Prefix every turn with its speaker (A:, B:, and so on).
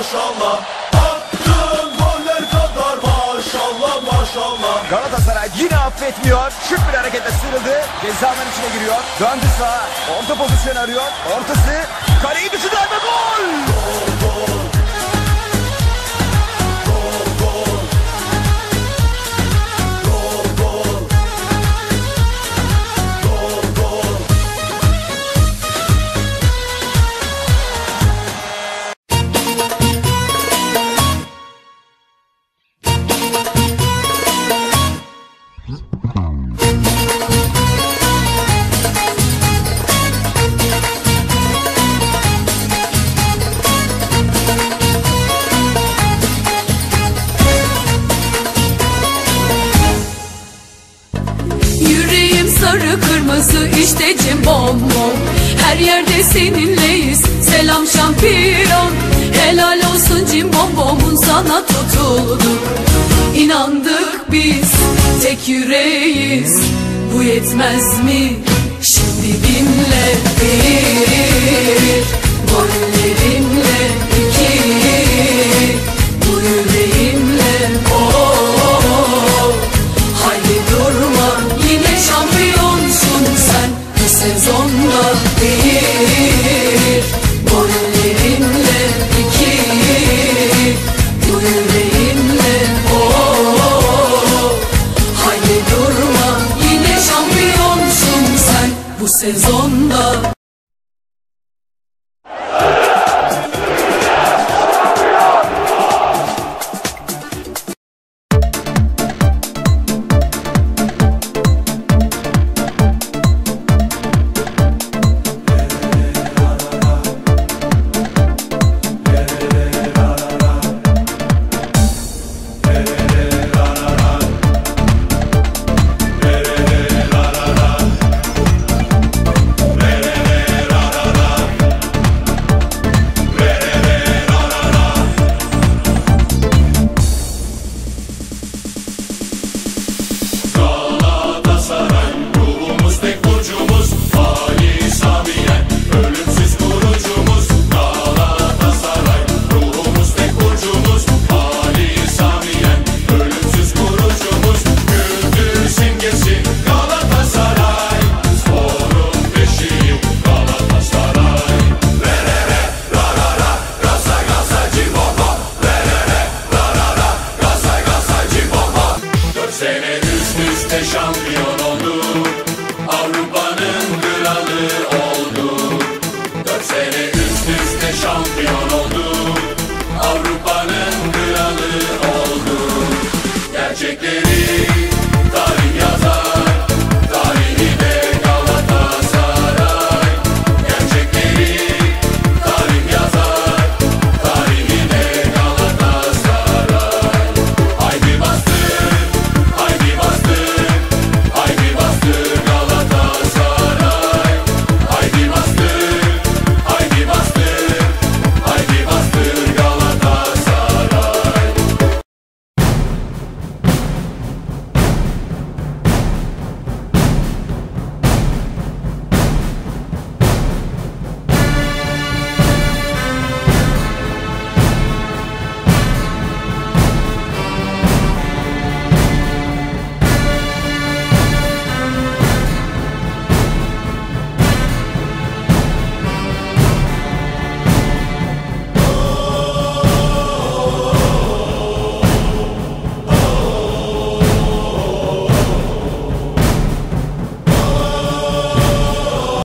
A: maşallah Attığın goller kadar maşallah maşallah
B: Galatasaray yine affetmiyor. Şık bir hareketle sıyrıldı. Cezanın içine giriyor. Döndü sağa. Orta pozisyon arıyor. Ortası. Kaleyi düşündü
C: Yüreğim sarı kırmızı işte cimbom bom Her yerde seninleyiz selam şampiyon. Helal olsun cimbom bomun sana tutulduk İnandık biz? Tek yüreğiz. Bu yetmez mi? Şimdi dinle bir Gollerimle iki. Bu yüreğimle. Oh Haydi durma yine şampiyonsun sen. Bu sezonda bir sezonda. şampiyon oldu. Avrupa